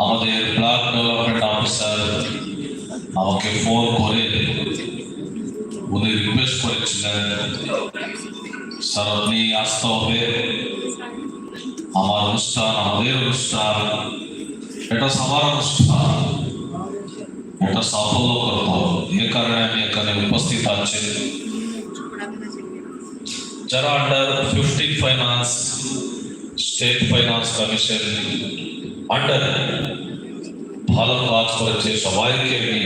আমাদের block development officer আমাকে phone করে, উনি রিকোয়েস্ট করেছিলেন স্যার আপনি আসতে হবে। আমার অনুষ্ঠান, আমাদের অনুষ্ঠান। এটা সবার অনুষ্ঠান। এটা সাফল্য করতে হবে। এ কারণে আমি এখানে উপস্থিত আছি। যারা under fifteen finance state finance commission under ভালো কাজ করেছে সবাইকে আমি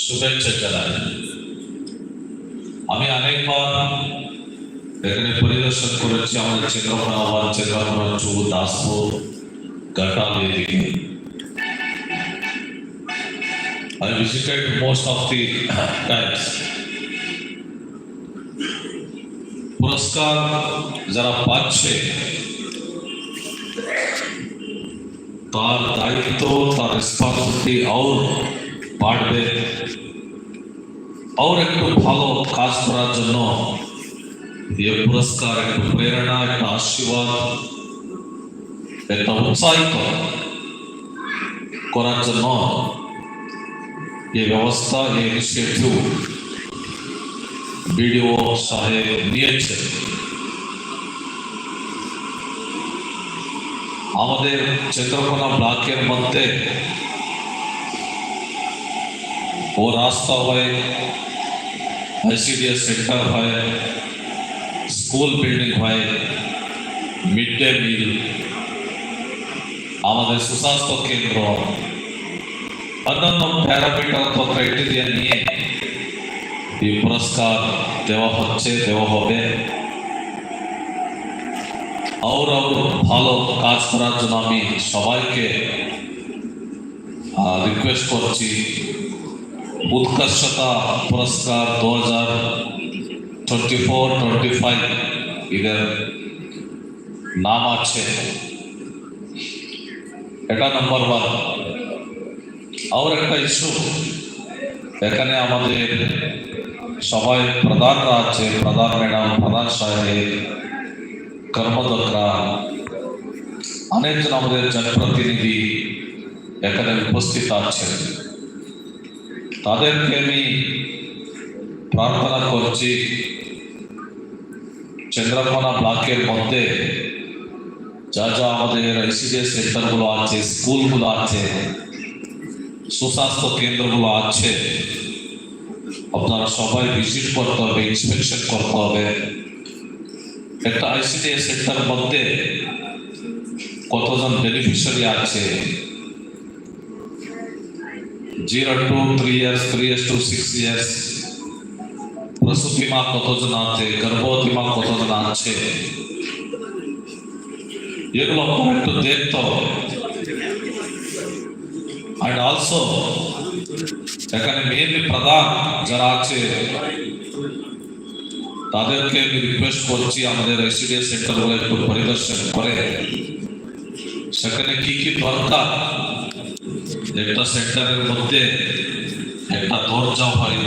শুভেচ্ছা জানাই আমি অনেকবার এখানে পরিদর্শন করেছি আমাদের চন্দ্রকোনা ওয়ান চন্দ্রকোনা টু দাসপুর ঘাটাল এদিকে I visited most of the times. পুরস্কার যারা পাচ্ছে তার দায়িত্ব তার রেসপন্সিবিলিটি আর বাড়বে আর একটু ভালো কাজ করার জন্য এই পুরস্কার একটু প্রেরণা একটা আশীর্বাদ একটা উৎসাহিত করার জন্য এই ব্যবস্থা এই ইনিশিয়েটিভ বিডিও সাহেব নিয়েছে আমাদের চন্দ্রকোনা ব্লকের মধ্যে ও রাস্তা হয় আইসিডিএস সেন্টার হয়, স্কুল বিল্ডিং হয়, মিড ডে মিল, আমাদের সুস্বাস্থ্য কেন্দ্র, অন্যান্য প্যারামিটার তো ক্রাইটেরিয়া নিয়ে এই পুরস্কার দেওয়া হচ্ছে, দেওয়া হবে। আর ভালো কাজ করার জন্য আমি সবাইকে রিকোয়েস্ট করছি। উৎকর্ষতা পুরস্কার দু হাজার টোয়েন্টি ফোর টোয়েন্টি ফাইভ এদের নাম আছে। এটা নাম্বার ওয়ান আর একটা ইস্যু এখানে আমাদের সবাই প্রধানরা আছে, প্রধান ম্যাডাম, প্রধান সাহেব কর্মদক্ষরা অনেকজন আমাদের জনপ্রতিনিধি এখানে উপস্থিত আছেন। তাদেরকে আমি প্রার্থনা করছি, চন্দ্রকোনা ব্লকের মধ্যে যা যা আমাদের আইসিডিএস সেন্টারগুলো আছে, স্কুলগুলো আছে, সুস্বাস্থ্য কেন্দ্রগুলো আছে, আপনারা সবাই ভিজিট করতে হবে ইন্সপেকশন করতে হবে। একটা আইসিডিএস সেন্টার মধ্যে কতজন বেনিফিশিয়ারি আছে? Zero to three years three years to six years প্রসূতি মা কতজন আছে? গর্ভবতী মা কতজন আছে? এগুলো আপনারা একটু দেখতে and also, এখানে মেনলি প্রধান যারা আছে তাদেরকে আমি রিকোয়েস্ট করছি আমাদের রেসিডেন্স সেন্টারগুলো একটু পরিদর্শন করে সেখানে কি কি দরকার একটা সেন্টারের মধ্যে একটা দরজা হয়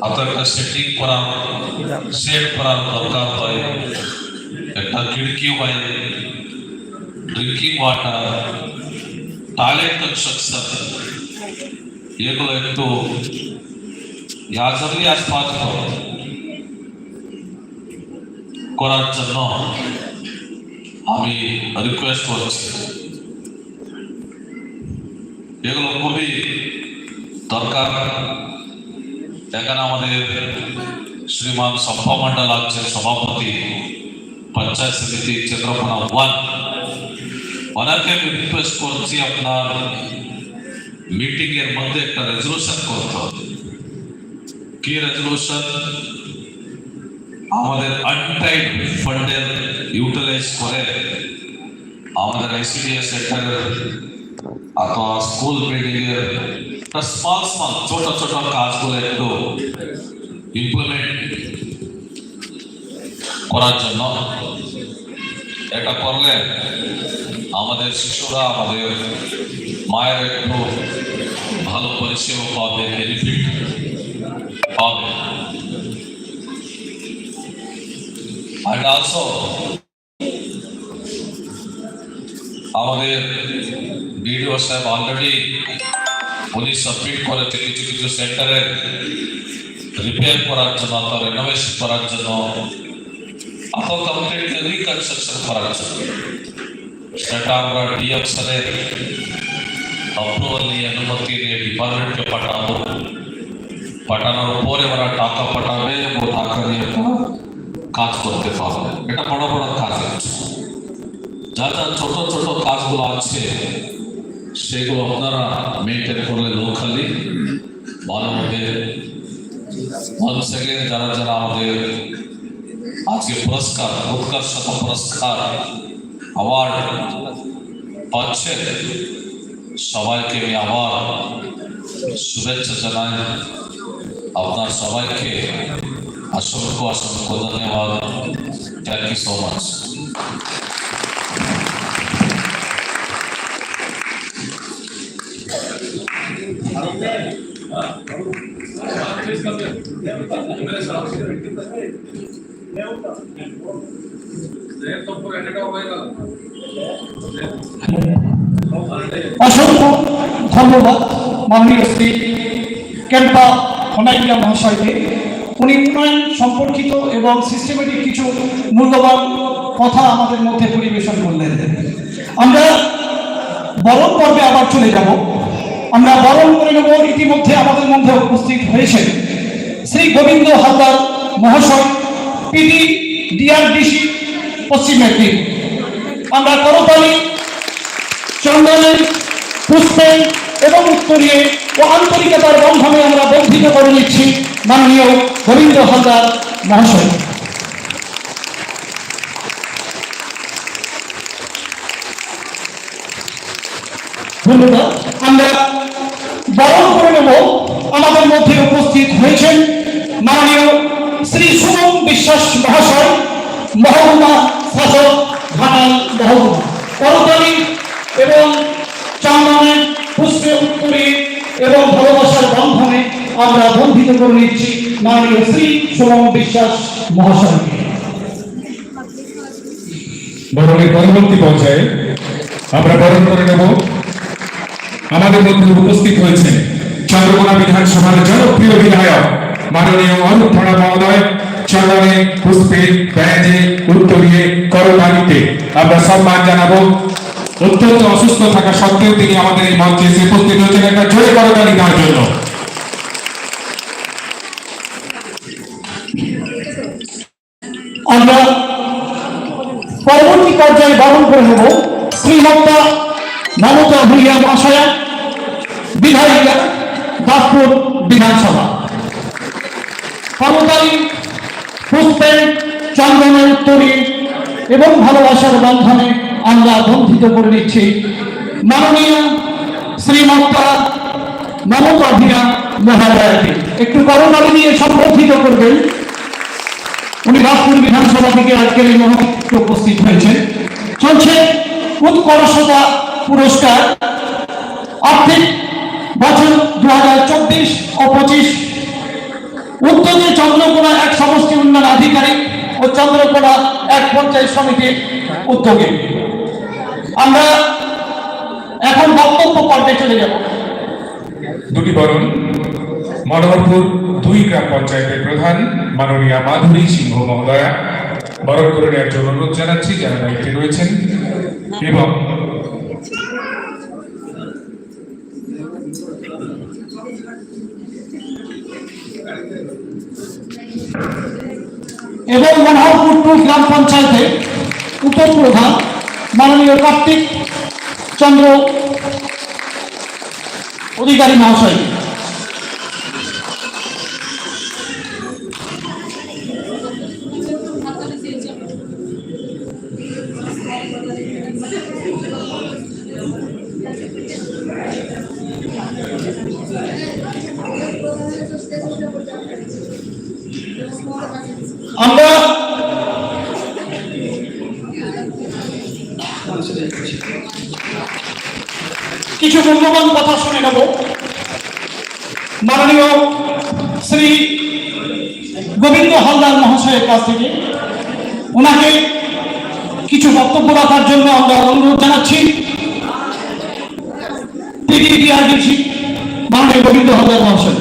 অথবা একটা সেটিং করা সেট করার দরকার হয় একটা খিড়কি হয় ড্রিঙ্কিং ওয়াটার টয়লেট কনস্ট্রাকশন এগুলো একটু ইয়াজলি আসপাত করার জন্য আমি রিকোয়েস্ট করছি। এগুলো খুবই দরকার। এখানে আমাদের শ্রীমান সভা মন্ডল আছে, সভাপতি, পঞ্চায়েত সমিতি চন্দ্রকোনা ওয়ান ওনাকে আমি রিকোয়েস্ট করছি আপনার মিটিং এর মধ্যে একটা রেজলিউশন করতে হবে। কি রেজলিউশন আমাদের আনটাইড ফান্ডের ইউটিলাইজ করে আমাদের আইসিডিএস সেক্টরের অথবা স্কুল বিল্ডিং এর স্মল স্মল ছোট ছোট কাজগুলো একটু ইমপ্লিমেন্ট করার জন্য এটা করলে আমাদের শিশুরা, আমাদের মায়ের একটু ভালো পরিষেবা পাবে বেনিফিট পাবে। And also, আমাদের বিডিও সাহেব অলরেডি উনি সাবমিট করেছে কিছু কিছু সেন্টারে রিপেয়ার করার জন্য অথবা রেনোভেশন করার জন্য অথবা কমপ্লিটলি রিকনস্ট্রাকশন করার জন্য। সেটা আমরা ডিএম স্যারের অ্যাপ্রুভাল নিয়ে, অনুমতি নিয়ে ডিপার্টমেন্টকে পাঠাবো। পাঠানোর পরে ওরা টাকা পাঠাবে, ও টাকা তারা কাজ করতে পারবে। এটা বড় বড় কাজ। যা যা ছোট ছোট কাজগুলো আছে, সেগুলো আপনারা মেনটেন করলে লোকালি ওয়ান সেকেন্ড যারা যারা আমাদের আজকে পুরস্কার উৎকর্ষত পুরস্কার অ্যাওয়ার্ড পাচ্ছে, সবাইকে আমি আবার শুভেচ্ছা জানাই। আপনার সবাইকে অসংখ্য অসংখ্য ধন্যবাদ থ্যাংক ইউ সো মাচ অসংখ্য ধন্যবাদ। মাননীয় শ্রী ক্যাম্পা খনাইয়া মহাশয়কে। উনি সম্পর্কিত এবং সিস্টেমেটিক কিছু মূল্যবান কথা আমাদের মধ্যে পরিবেশন করলেন। আমরা বরণ পর্বে আবার চলে যাব। আমরা বরণ করে নেব, ইতিমধ্যে আমাদের মধ্যে উপস্থিত হয়েছেন শ্রী গোবিন্দ হালদার মহাশয় পিডি ডিআরডিসি, পশ্চিম মেদিনীপুর। আমরা করতালি চন্দনের পুষ্পের এবং উত্তরীয় ও আন্তরিকতার বন্ধনে আমরা বন্ধিত করে নিচ্ছি মাননীয় গোবিন্দ হালদার মহাশয়। আমরা বরণ করে নেব। আমাদের মধ্যে উপস্থিত হয়েছেন মাননীয় শ্রী সুমন বিশ্বাস মহাশয়, মহকুমা শাসক ঘাটাল মহকুমা। করতালি এবং এবং ভালোবাসার বন্ধনে আমরা বন্ধিত করে নিচ্ছি মাননীয় শ্রী সুমন বিশ্বাস মহাশয়কে। বরণের পরবর্তী পর্যায়ে আমরা বরণ করে নেব। আমাদের মধ্যে উপস্থিত হয়েছে চন্দ্রকোনা বিধানসভার জনপ্রিয় বিধায়ক মাননীয় অরূপ থানা মহোদয়। চন্দনে, পুষ্পে ব্যাজে উত্তরিয়ে, করতালিতে আমরা সম্মান জানাব। অত্যন্ত অসুস্থ থাকা সত্ত্বেও তিনি আমাদের এই মঞ্চে এসে উপস্থিত হয়েছেন একটা জোরে করতালি দেওয়ার জন্য। আমরা পরবর্তী পর্যায়ে বরণ করে নেব শ্রীমত্তা মমতা ভুইয়া মহাশয়া, বিধায়িকা দাসপুর বিধানসভা। করতালি পুষ্পের চন্দনের উত্তরী এবং ভালোবাসার বন্ধনে আমরা বন্ধিত করে নিচ্ছি। মাননীয় শ্রীমত্তা মমতা মহাদয়াকে একটু করতালি দিয়ে সম্বোধিত করবেন। উনি রাজপুর বিধানসভা থেকে আজকের এই মহাবিদ্যালয়ে উপস্থিত হয়েছেন। চলছে উৎকর্ষতা পুরস্কার। আর্থিক বছর দু হাজার চব্বিশ ও পঁচিশ। উদ্যোগে চন্দ্রকোনা এক সমষ্টি উন্নয়ন আধিকারিক ও চন্দ্রকোনা এক পঞ্চায়েত সমিতির উদ্যোগে। আমরা এখন বক্তব্য পর্বে চলে যাব। দুটি বরণ মনোহরপুর দুই গ্রাম পঞ্চায়েতের প্রধান মাননীয়া মাধুরী সিংহ মহোদয়া। বরণ করে নেওয়ার জন্য অনুরোধ জানাচ্ছি যারা দায়িত্বে রয়েছেন এবং এবং মনোহরপুর টু গ্রাম পঞ্চায়েতের উপপ্রধান মাননীয় কার্তিক চন্দ্র অধিকারী মহাশয়। কিছু মূল্যবান কথা শুনে নেব। মাননীয় শ্রী গোবিন্দ হালদার মহাশয়ের কাছ থেকে। ওনাকে কিছু বক্তব্য রাখার জন্য আমরা অনুরোধ জানাচ্ছি। তিনি ইতিহাস মাননীয় গোবিন্দ হালদার মহাশয়।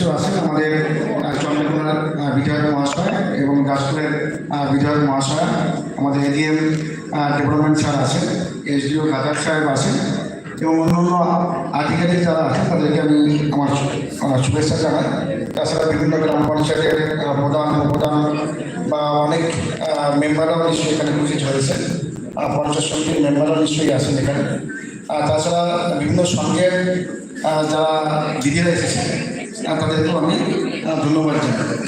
উপবিষ্ট আছেন আমাদের চন্দ্রকোনার বিধায়ক মহাশয় এবং দাসপুরের বিধায়ক মহাশয় আমাদের এডিএম ডেভেলপমেন্ট স্যার আছেন এসডিও গাদার সাহেব আছেন এবং অন্যান্য আধিকারিক যারা আছেন তাদেরকে আমি আমার শুভেচ্ছা জানাই। তাছাড়া বিভিন্ন গ্রাম পঞ্চায়েতের প্রধান উপপ্রধান বা অনেক মেম্বাররাও নিশ্চয়ই এখানে উপস্থিত হয়েছেন। পঞ্চায়েত সমিতির মেম্বাররাও নিশ্চয়ই আছেন এখানে। আর তাছাড়া বিভিন্ন সঙ্গের আহ, যারা এসেছে আহ, তাদেরকেও আমি ধন্যবাদ জানাই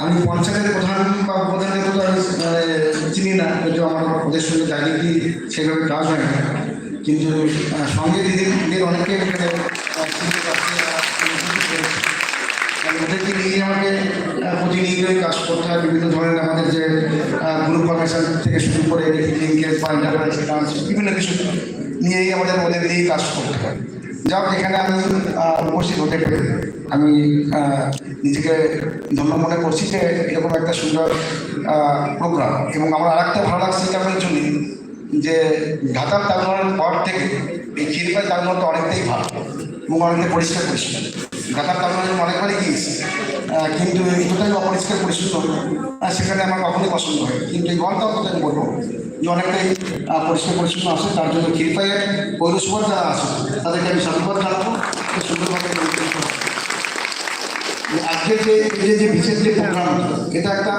আমি পঞ্চায়েতের প্রধান বা প্রধানের তো আমি মানে, চিনি না কিন্তু আমার ওদের সঙ্গে ডাইরেক্টলি সেভাবে কাজ হয় না কিন্তু সঙ্গে দিদিদের অনেকে এখানে। আর ওদেরকে নিয়ে আমাকে প্রতিনিয়তই কাজ করতে হয় বিভিন্ন ধরনের আমাদের যে গ্রুপ ফরমেশন থেকে শুরু করে লিঙ্কেজ বা ইন্টারনেট ডান্স বিভিন্ন কিছু নিয়েই আমাদের ওদের নিয়েই কাজ করতে হয় যাক এখানে আমি উপস্থিত হতে পেরে আমি নিজেকে ধন্য মনে করছি যে এরকম একটা সুন্দর প্রোগ্রাম এবং আমার আরেকটা ভালো লাগছে কারণের জন্য যে ঢাকার তাজমহলের পর থেকে এই ক্ষীরপাই তাজমহলটা অনেকটাই ভালো এবং অনেকটাই পরিষ্কার পরিষ্কার ঢাকার তাজমহলে অনেকবারই গিয়েছি কিন্তু এতটাই অপরিষ্কার পরিচ্ছন্ন। সেখানে আমার কখনোই পছন্দ হয় কিন্তু এই ঘরটাও কথা আমি বলব। অনেকটাই পরিষ্কার পরিচ্ছন্ন আছে, তার জন্য ক্ষীরপাইয়ের পৌরসভার যারা আছে তাদেরকে আমি সাধুবাদ জানাব সুন্দরভাবে নির্বাচন করা। আজকে যে যে যে বিশেষ যে প্রোগ্রাম এটা একটা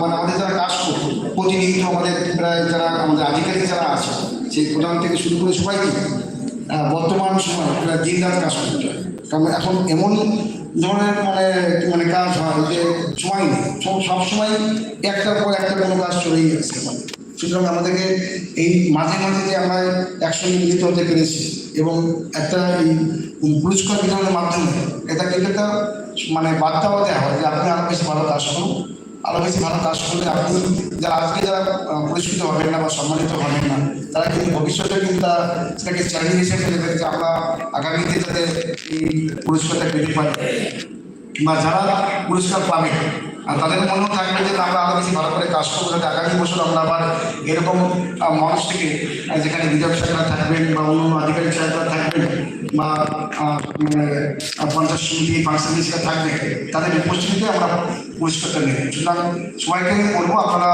মানে আমাদের যারা কাজ করছে প্রতিনিয়ত আমাদের প্রায় যারা, আমাদের আধিকারিক যারা আছে, সেই প্রধান থেকে শুরু করে সবাইকে বর্তমান সময় দিন রাত কাজ করতে হয় কারণ এখন এমন ধরনের মানে মানে কাজ হয় যে সময় নেই। সব সবসময় একটার পর একটা কোনো কাজ চলেই যাচ্ছে। মানে সুতরাং আমাদেরকে এই মাঝে মাঝে যে আমরা একসঙ্গে মিলিত হতে পেরেছি এবং একটা এই পুরস্কার বিতরণের মাধ্যমে এটা কিন্তু একটা মানে বার্তাও দেওয়া হয় যে আপনি আরও বেশি ভালো কাজ করুন। আরও বেশি ভালো কাজ করলে আপনি যারা আজকে যারা পুরস্কৃত হবেন না বা সম্মানিত হবেন না, তারা কিন্তু ভবিষ্যতে কিন্তু তারা সেটাকে চ্যালেঞ্জ হিসেবে যে আমরা আগামীতে যাতে এই পুরস্কারটা পেতে পারি। বা যারা পুরস্কার পাবে, আর তাদের মনেও থাকবে যে আমরা আরও বেশি ভালো করে কাজ করব। যাতে আগামী বছর আমরা আবার এরকম মানুষ থেকে যেখানে বিধায়ক সাহেবরা থাকবেন বা অন্য আধিকারিক সাহেবরা থাকবেন বা মানে সমিতি ফাংশন হিসেবে থাকবে, তাদের উপস্থিতিতে আমরা পুরস্কারটা নেব। সুতরাং সবাইকে বলব আপনারা